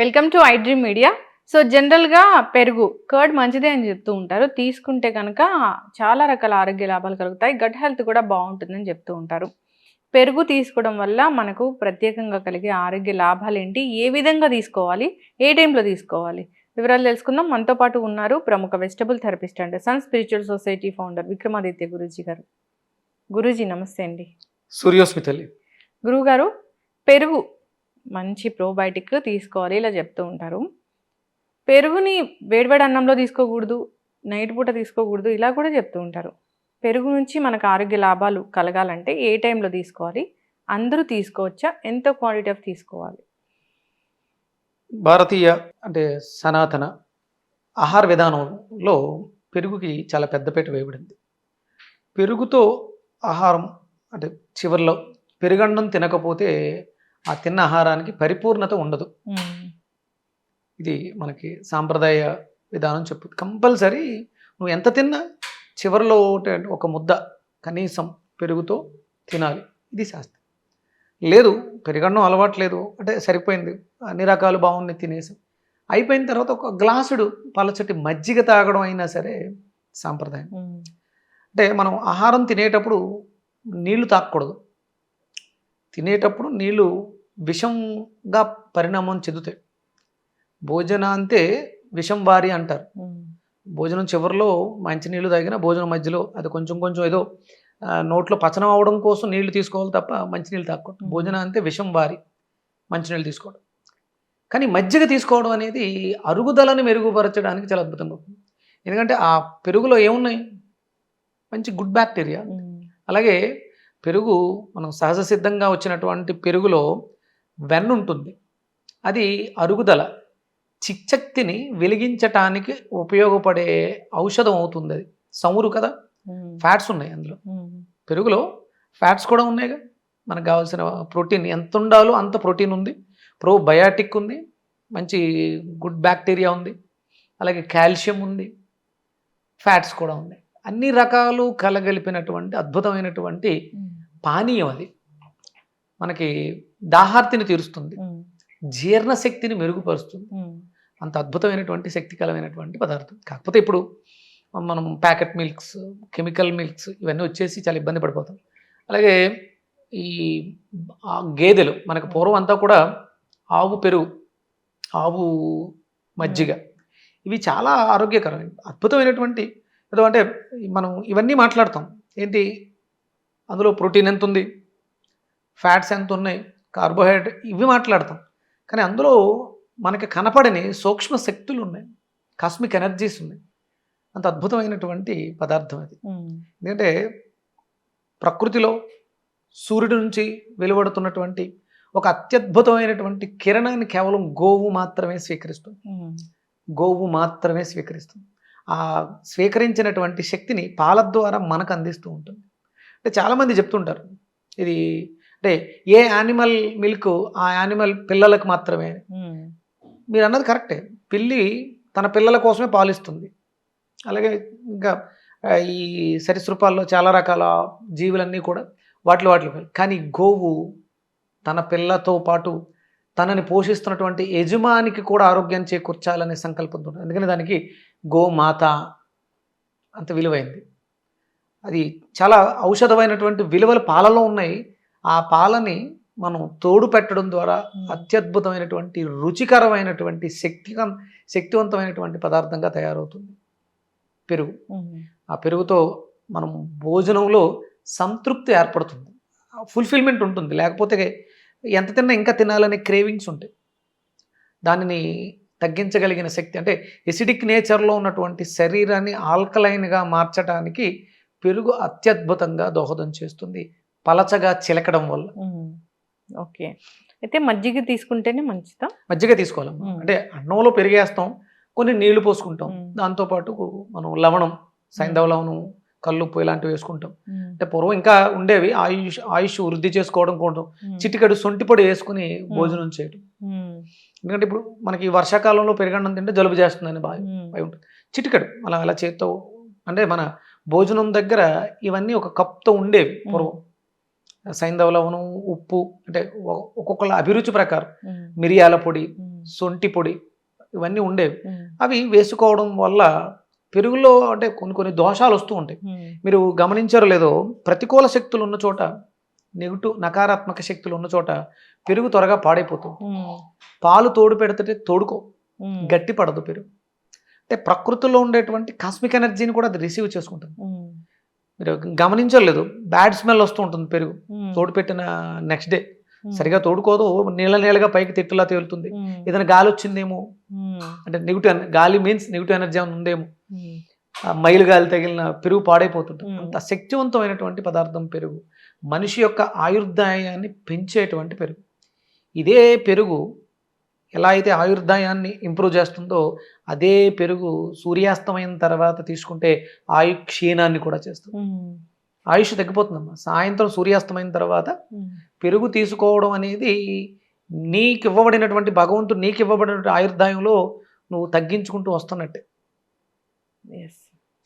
Welcome to iDream media so జనరల్గా పెరుగు curd మంచిదే అని చెప్తూ ఉంటారు. తీసుకుంటే కనుక చాలా రకాల ఆరోగ్య లాభాలు కలుగుతాయి. గట్ హెల్త్ కూడా బాగుంటుందని చెప్తూ ఉంటారు. పెరుగు తీసుకోవడం వల్ల మనకు ప్రత్యేకంగా కలిగే ఆరోగ్య లాభాలు ఏంటి? ఏ విధంగా తీసుకోవాలి? ఏ టైంలో తీసుకోవాలి? వివరాలు తెలుసుకుందాం. మనతో పాటు ఉన్నారు ప్రముఖ vegetable therapist and sun spiritual society founder Vikramaditya Guruji గారు. గురూజీ నమస్తే అండి. సూర్యోస్మితల్లి. గురువుగారు పెరుగు మంచి ప్రోబయోటిక్ తీసుకోవాలి ఇలా చెప్తూ ఉంటారు. పెరుగుని వేడివేడి అన్నంలో తీసుకోకూడదు నైట్ పూట తీసుకోకూడదు ఇలా కూడా చెప్తూ ఉంటారు. పెరుగు నుంచి మనకు ఆరోగ్య లాభాలు కలగాలంటే ఏ టైంలో తీసుకోవాలి? అందరూ తీసుకోవచ్చా? ఎంత క్వాంటిటీ ఆఫ్ తీసుకోవాలి? భారతీయ అంటే సనాతన ఆహార విధానంలో పెరుగుకి చాలా పెద్దపేట వేయబడింది. పెరుగుతో ఆహారం అంటే చివరిలో పెరుగన్నం తినకపోతే ఆ తిన్న ఆహారానికి పరిపూర్ణత ఉండదు. ఇది మనకి సాంప్రదాయ విధానం చెప్పుద్ది కంపల్సరీ నువ్వు ఎంత తిన్నా చివరిలో ఒకటి- ఒక ముద్ద కనీసం పెరుగుతో తినాలి. ఇది శాస్త్రం. లేదు పెరుగన్నం అలవాటు లేదు అంటే సరిపోయింది. అన్ని రకాలు బాగున్నాయి తినేసి. అయిపోయిన తర్వాత ఒక గ్లాసుడు పలచటి మజ్జిగ తాగడం అయినా సరే సాంప్రదాయం. అంటే మనం ఆహారం తినేటప్పుడు నీళ్ళు తాగకూడదు తినేటప్పుడు నీళ్ళు విషంగా పరిణామం చెందుతాయి. భోజనాంతే విషం వారి అంటారు. భోజనం చివరిలో మంచినీళ్ళు తాగిన భోజనం మధ్యలో అది కొంచెం కొంచెం ఏదో నోట్లో పచనం అవడం కోసం నీళ్ళు తీసుకోవాలి తప్ప మంచినీళ్ళు తాగకూడదు. మ్మ్. భోజనం అంతే విషం వారి మంచినీళ్ళు తీసుకోవడం. కానీ మజ్జిగ తీసుకోవడం అనేది అరుగుదలను మెరుగుపరచడానికి చాలా అద్భుతంగా ఉంటుంది. ఎందుకంటే ఆ పెరుగులో ఏమున్నాయి? మంచి గుడ్ బ్యాక్టీరియా. అలాగే పెరుగు మనం సహజ సిద్ధంగా వచ్చినటువంటి పెరుగులో వెన్న ఉంటుంది అది అరుగుదల. చిచ్చక్తిని వెలిగించటానికి ఉపయోగపడే ఔషధం అవుతుంది అది. సమురు కదా? ఫ్యాట్స్ ఉన్నాయి అందులో. పెరుగులో ఫ్యాట్స్ కూడా ఉన్నాయిగా. మనకు కావాల్సిన ప్రోటీన్ ఎంత ఉండాలో అంత ప్రోటీన్ ఉంది. ప్రోబయాటిక్ ఉంది. మంచి గుడ్ బ్యాక్టీరియా ఉంది. అలాగే కాల్షియం ఉంది. ఫ్యాట్స్ కూడా ఉన్నాయి. అన్ని రకాలు కలగలిపినటువంటి అద్భుతమైనటువంటి పానీయం అది. మనకి దాహార్తిని తీరుస్తుంది. జీర్ణశక్తిని మెరుగుపరుస్తుంది. అంత అద్భుతమైనటువంటి శక్తికరమైనటువంటి పదార్థం. కాకపోతే ఇప్పుడు మనం ప్యాకెట్ మిల్క్స్ కెమికల్ మిల్క్స్ ఇవన్నీ వచ్చేసి చాలా ఇబ్బంది పడిపోతాం. అలాగే ఈ గేదెలు మనకు పూర్వం అంతా కూడా ఆవు పెరుగు ఆవు మజ్జిగ ఇవి చాలా ఆరోగ్యకరమైన అద్భుతమైనటువంటి ఏదో అంటే మనం ఇవన్నీ మాట్లాడతాం. ఏంటి? అందులో ప్రోటీన్ ఎంత ఉంది ఫ్యాట్స్ ఎంత ఉన్నాయి కార్బోహైడ్రేట్ ఇవి మాట్లాడతాం. కానీ అందులో మనకి కనపడని సూక్ష్మ శక్తులు ఉన్నాయి. కాస్మిక్ ఎనర్జీస్ ఉన్నాయి. అంత అద్భుతమైనటువంటి పదార్థం అది. ఎందుకంటే ప్రకృతిలో సూర్యుడి నుంచి వెలువడుతున్నటువంటి ఒక అత్యద్భుతమైనటువంటి కిరణాన్ని కేవలం గోవు మాత్రమే స్వీకరిస్తుంది. గోవు మాత్రమే స్వీకరిస్తుంది. ఆ స్వీకరించినటువంటి శక్తిని పాల ద్వారా మనకు అందిస్తూ ఉంటుంది. అంటే చాలామంది చెప్తుంటారు. ఇది అంటే ఏ యానిమల్ మిల్క్ ఆ యానిమల్ పిల్లలకు మాత్రమే? మీరు అన్నది కరెక్టే. పిల్లి తన పిల్లల కోసమే పాలిస్తుంది. అలాగే ఇంకా ఈ సరీసృపాల్లో చాలా రకాల జీవులన్నీ కూడా వాటిలో వాటిలో కానీ గోవు తన పిల్లతో పాటు తనని పోషిస్తున్నటువంటి యజమానికి కూడా ఆరోగ్యాన్ని చేకూర్చాలనే సంకల్పంతో ఉంటుంది. అందుకని దానికి గోమాత అంత విలువైంది. అది చాలా ఔషధమైనటువంటి విలువలు పాలలో ఉన్నాయి. ఆ పాలని మనం తోడు పెట్టడం ద్వారా అత్యద్భుతమైనటువంటి రుచికరమైనటువంటి శక్తి శక్తివంతమైనటువంటి పదార్థంగా తయారవుతుంది. పెరుగు. ఆ పెరుగుతో మనం భోజనంలో సంతృప్తి ఏర్పడుతుంది. ఫుల్ఫిల్మెంట్ ఉంటుంది. లేకపోతే ఎంత తిన్నా ఇంకా తినాలనే క్రేవింగ్స్ ఉంటాయి. దానిని తగ్గించగలిగిన శక్తి అంటే ఎసిడిక్ నేచర్లో ఉన్నటువంటి శరీరాన్ని ఆల్కలైన్గా మార్చడానికి పెరుగు అత్యద్భుతంగా దోహదం చేస్తుంది. పలచగా చిలకడం వల్ల. ఓకే. అయితే మజ్జిగ తీసుకుంటేనే మంచిదా? మజ్జిగ తీసుకోవాలి. అంటే అన్నంలో పెరిగేస్తాం కొన్ని నీళ్ళు పోసుకుంటాం. దాంతోపాటు మనం లవణం సైంధవ లవణం కల్లుప్పు ఇలాంటివి వేసుకుంటాం. అంటే పూర్వం ఇంకా ఉండేవి ఆయుష్ ఆయుష్ వృద్ధి చేసుకోవడం కోసం చిటికెడు సొంటి పొడి వేసుకుని భోజనం చేయడం ఎందుకంటే ఇప్పుడు మనకి వర్షాకాలంలో పెరగడం తింటే జలుబు చేస్తుందని బాగా భయం ఉంటుంది. చిటికెడు అలా అలా చేత్తో అంటే మన భోజనం దగ్గర ఇవన్నీ ఒక కప్తో ఉండేవి పూర్వం. సైంధవ లవణం ఉప్పు అంటే ఒక్కొక్కళ్ళ అభిరుచి ప్రకారం మిరియాల పొడి సొంటి పొడి ఇవన్నీ ఉండేవి. అవి వేసుకోవడం వల్ల పెరుగులో అంటే కొన్ని కొన్ని దోషాలు వస్తూ ఉంటాయి. మీరు గమనించారో లేదో ప్రతికూల శక్తులు ఉన్న చోట నెగిటివ్ నకారాత్మక శక్తులు ఉన్న చోట పెరుగు త్వరగా పాడైపోతుంది పాలు తోడు పెడితే తోడుకో గట్టి పడదు పెరుగు. అంటే ప్రకృతిలో ఉండేటువంటి కాస్మిక్ ఎనర్జీని కూడా అది రిసీవ్ చేసుకుంటుంది. మీరు గమనించలేదు. బ్యాడ్ స్మెల్ వస్తూ ఉంటుంది పెరుగు. తోడు పెట్టిన నెక్స్ట్ డే. సరిగా తోడుకోదు. నీళ్ళ నీళ్ళగా పైకి తిట్టులా తేలుతుంది. ఏదైనా గాలి వచ్చిందేమో? అంటే నెగిటివ్ గాలి మీన్స్ నెగిటివ్ ఎనర్జీ ఏమైనా ఉందేమో? మైలు గాలి తగిలిన పెరుగు పాడైపోతుంది మ్మ్. అంత శక్తివంతమైనటువంటి పదార్థం పెరుగు. మనిషి యొక్క ఆయుర్దాయాన్ని పెంచేటువంటి పెరుగు. ఇదే పెరుగు ఎలా అయితే ఆయుర్దాయాన్ని ఇంప్రూవ్ చేస్తుందో అదే పెరుగు సూర్యాస్తమయం తర్వాత తీసుకుంటే ఆయు క్షీణాన్ని కూడా చేస్తుంది. ఆయుష్ తగ్గిపోతుందమ్మా. సాయంత్రం సూర్యాస్తమయం తర్వాత పెరుగు తీసుకోవడం అనేది నీకు ఇవ్వబడినటువంటి భగవంతుడు నీకు ఇవ్వబడినటువంటి ఆయుర్దాయంలో నువ్వు తగ్గించుకుంటూ వస్తున్నట్టే.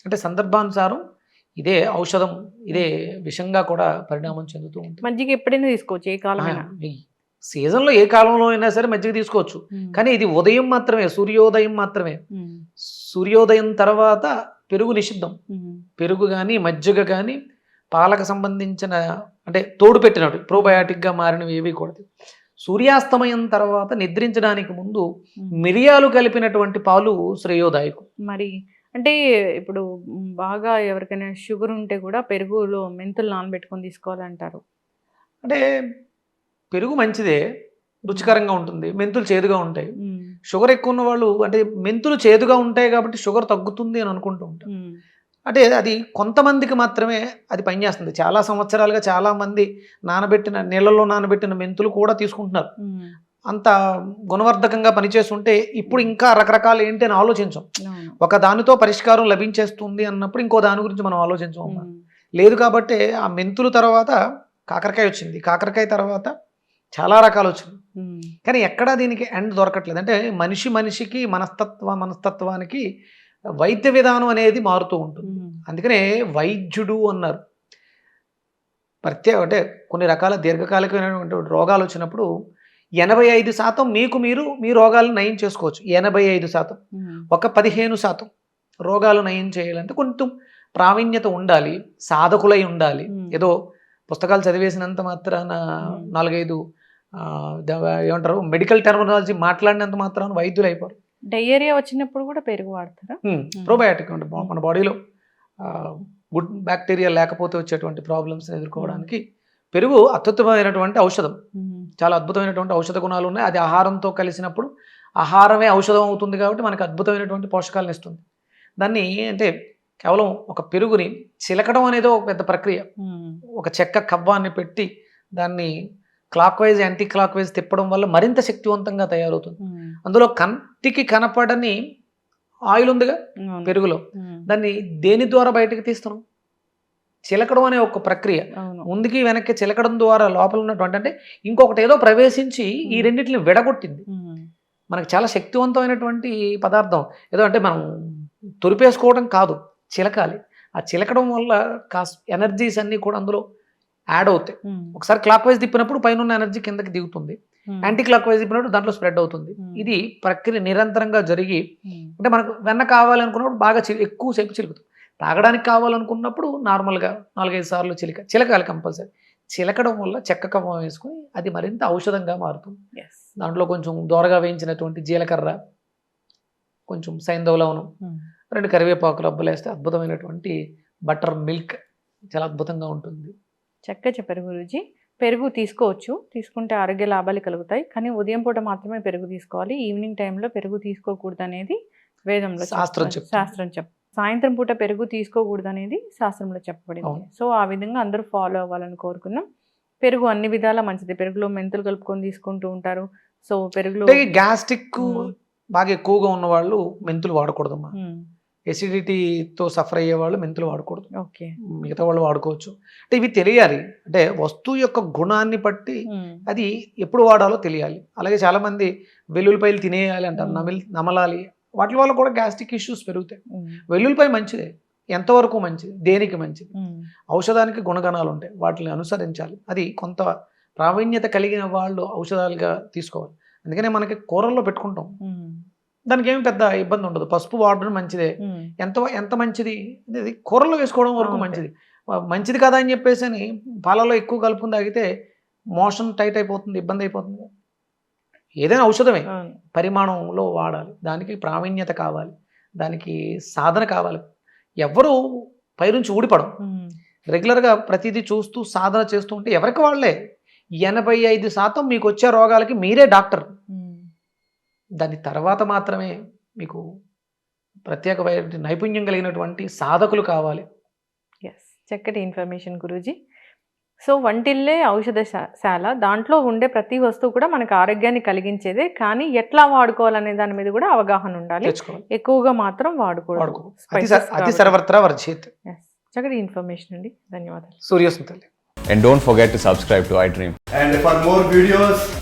అంటే సందర్భానుసారం ఇదే ఔషధం ఇదే విషంగా కూడా పరిణామం చెందుతూ ఉంటుంది. మజ్జిగ ఎప్పుడైనా తీసుకోవచ్చు ఏ ఈ సీజన్లో ఏ కాలంలో అయినా సరే మజ్జిగ తీసుకోవచ్చు. కానీ ఇది ఉదయం మాత్రమే సూర్యోదయం మాత్రమే. సూర్యోదయం తర్వాత పెరుగు నిషిద్ధం. పెరుగు కానీ మజ్జిగ కానీ పాలకు సంబంధించిన అంటే తోడు పెట్టినట్టు ప్రోబయాటిక్గా మారినవి ఏవి కూడదు సూర్యాస్తమయం తర్వాత నిద్రించడానికి ముందు. మిరియాలు కలిపినటువంటి పాలు శ్రేయోదాయకు. మరి అంటే ఇప్పుడు బాగా ఎవరికైనా షుగర్ ఉంటే కూడా పెరుగులో మెంతులు నానబెట్టుకొని తీసుకోవాలంటారు. అంటే పెరుగు మంచిదే రుచికరంగా ఉంటుంది మెంతులు చేదుగా ఉంటాయి. షుగర్ ఎక్కువ ఉన్న వాళ్ళు అంటే మెంతులు చేదుగా ఉంటాయి కాబట్టి షుగర్ తగ్గుతుంది అని అనుకుంటూ ఉంటారు. అంటే అది కొంతమందికి మాత్రమే అది పనిచేస్తుంది చాలా సంవత్సరాలుగా చాలా మంది నానబెట్టిన నీళ్ళలో నానబెట్టిన మెంతులు కూడా తీసుకుంటున్నారు. అంత గుణవర్ధకంగా పనిచేస్తుంటే ఇప్పుడు ఇంకా రకరకాలు ఏంటి అని ఆలోచించం. ఒక దానితో పరిష్కారం లభించేస్తుంది అన్నప్పుడు ఇంకో దాని గురించి మనం ఆలోచించం లేదు కాబట్టి ఆ మెంతులు తర్వాత కాకరకాయ వచ్చింది. కాకరకాయ తర్వాత చాలా రకాలు వచ్చింది. ఉమ్, కానీ ఎక్కడా దీనికి ఎండ్ దొరకట్లేదు. అంటే మనిషి మనిషికి మనస్తత్వ మనస్తత్వానికి వైద్య విధానం అనేది మారుతూ ఉంటుంది. అందుకనే వైద్యుడు అన్నారు. ప్రత్యేక అంటే కొన్ని రకాల దీర్ఘకాలికమైనటువంటి రోగాలు వచ్చినప్పుడు ఎనభై ఐదు శాతం మీకు మీరు మీ రోగాలను నయం చేసుకోవచ్చు. ఎనభై ఐదు శాతం. ఒక పదిహేను శాతం రోగాలు నయం చేయాలంటే కొంచెం ప్రావీణ్యత ఉండాలి. సాధకులై ఉండాలి. ఏదో పుస్తకాలు చదివేసినంత మాత్రాన. నాలుగైదు ఏమంటారు? మెడికల్ టెర్మినాలజీ మాట్లాడినంత మాత్రాన వైద్యులు అయిపోరు. డయేరియా వచ్చినప్పుడు కూడా పెరుగు వాడతారా? ప్రోబయాటిక్ అంటే మన బాడీలో గుడ్ బ్యాక్టీరియా లేకపోతే వచ్చేటువంటి ప్రాబ్లమ్స్ ఎదుర్కోవడానికి పెరుగు అత్యుత్తమైనటువంటి ఔషధం. చాలా అద్భుతమైనటువంటి ఔషధ గుణాలు ఉన్నాయి. అది ఆహారంతో కలిసినప్పుడు ఆహారమే ఔషధం అవుతుంది కాబట్టి మనకు అద్భుతమైనటువంటి పోషకాలను ఇస్తుంది. దాన్ని అంటే కేవలం ఒక పెరుగుని చిలకడం అనేది ఒక పెద్ద ప్రక్రియ. ఒక చెక్క కవ్వాన్ని పెట్టి దాన్ని clockwise anticlockwise తిప్పడం వల్ల మరింత శక్తివంతంగా తయారవుతుంది. అందులో కంటికి కనపడని ఆయిల్ ఉందిగా. పెరుగులో. దాన్ని దేని ద్వారా బయటకు తీస్తున్నాం చిలకడం అనే ఒక ప్రక్రియ. ముందుకి వెనక్కి చిలకడం ద్వారా లోపల ఉన్నటువంటి అంటే ఇంకొకటి ఏదో ప్రవేశించి ఈ. రెండింటిని విడగొట్టింది. మనకు చాలా శక్తివంతమైనటువంటి పదార్థం. ఏదో అంటే మనం తొరిపేసుకోవడం కాదు చిలకాలి. ఆ చిలకడం వల్ల కాస్ ఎనర్జీస్ అన్నీ కూడా అందులో యాడ్ అవుతాయి. ఒకసారి క్లాక్ వైజ్ తిప్పినప్పుడు పైన ఉన్న ఎనర్జీ కిందకి దిగుతుంది. యాంటీ క్లాక్ వైజ్ తిప్పినప్పుడు దాంట్లో స్ప్రెడ్ అవుతుంది. ఇది ప్రక్రియ నిరంతరంగా జరిగి అంటే మనకు వెన్న కావాలనుకున్నప్పుడు బాగా చి ఎక్కువసేపు చిలుకుతాం. తాగడానికి కావాలనుకున్నప్పుడు నార్మల్గా నాలుగైదు సార్లు చిలక చిలకాలి కంపల్సరీ. చిలకడం వల్ల చెక్క కవ్వం వేసుకుని అది మరింత ఔషధంగా మారుతుంది. దాంట్లో కొంచెం దోరగా వేయించినటువంటి జీలకర్ర కొంచెం సైంధవ లవణం ఉమ్, రెండు కరివేపాకు రబ్బలు వేస్తే అద్భుతమైనటువంటి బటర్ మిల్క్. చాలా అద్భుతంగా ఉంటుంది. చక్కగా చెప్పారు గురూజీ. పెరుగు తీసుకోవచ్చు. తీసుకుంటే ఆరోగ్య లాభాలు కలుగుతాయి. కానీ ఉదయం పూట మాత్రమే పెరుగు తీసుకోవాలి. ఈవినింగ్ టైంలో పెరుగు తీసుకోకూడదు అనేది వేదంలో శాస్త్రం. శాస్త్రం చెప్ సాయంత్రం పూట పెరుగు తీసుకోకూడదు అనేది శాస్త్రంలో చెప్పబడింది. సో ఆ విధంగా అందరూ ఫాలో అవ్వాలని కోరుకున్నాం. పెరుగు అన్ని విధాల మంచిది. పెరుగులో మెంతులు కలుపుకొని తీసుకుంటూ ఉంటారు. సో పెరుగులో గ్యాస్ట్రిక్ మ్మ్. బాగా ఎక్కువగా ఉన్న వాళ్ళు మెంతులు వాడకూడదమ్మా. ఎసిడిటీతో సఫర్ అయ్యే వాళ్ళు మెంతులు వాడకూడదు. ఓకే. మిగతా వాళ్ళు వాడుకోవచ్చు. అంటే ఇవి తెలియాలి. అంటే వస్తువు యొక్క గుణాన్ని బట్టి అది ఎప్పుడు వాడాలో తెలియాలి. అలాగే చాలా మంది వెల్లుల్లిపాయలు తినేయాలి అంటారు. నమిలి నమలాలి. వాటి వల్ల కూడా గ్యాస్ట్రిక్ ఇష్యూస్ పెరుగుతాయి. వెల్లుల్లిపాయ మంచిదే. ఎంతవరకు మంచిది? దేనికి మంచిది? ఔషధానికి గుణగణాలు ఉంటాయి. వాటిని అనుసరించాలి. అది కొంత ప్రావీణ్యత కలిగిన వాళ్ళు ఔషధాలుగా తీసుకోవాలి. అందుకనే మనకి కూరల్లో పెట్టుకుంటాం. దానికి ఏమి పెద్ద ఇబ్బంది ఉండదు పసుపు వాడడం మంచిదే. ఎంత ఎంత మంచిది? అనేది కూరల్లో వేసుకోవడం వరకు. మంచిది. మంచిది కదా అని చెప్పేసి అని పాలలో ఎక్కువ కలుపుకుని తాగితే మోషన్ టైట్ అయిపోతుంది ఇబ్బంది అయిపోతుంది. ఏదైనా ఔషధమే. పరిమాణంలో వాడాలి. దానికి ప్రావీణ్యత కావాలి. దానికి సాధన కావాలి. ఎవరు పైనుంచి ఊడిపడం రెగ్యులర్గా ప్రతిదీ చూస్తూ సాధన చేస్తూ ఉంటే ఎవరికి వాళ్ళే ఎనభై ఐదు శాతం మీకు వచ్చే రోగాలకి మీరే డాక్టర్. దాని తర్వాత మాత్రమే మీకు ప్రత్యేకమైన నైపుణ్యం కలిగినటువంటి సాధకులు కావాలి. ఎస్ చక్కటి ఇన్ఫర్మేషన్ గురూజీ. సో వంటిల్లే ఔషధ శా- శాల. దాంట్లో ఉండే ప్రతి వస్తువు కూడా మనకు ఆరోగ్యాన్ని కలిగించేదే. కానీ ఎట్లా వాడుకోవాలనే దాని మీద కూడా అవగాహన ఉండాలి. ఎక్కువగా మాత్రం వాడకూడదు. వాడుకో. అతి. సర్వత్రా వర్జిత్. Yes. చక్కటి ఇన్ఫర్మేషన్ అండి. ధన్యవాదాలు. Suryasmriti And don't forget to subscribe to iDream. And for more videos,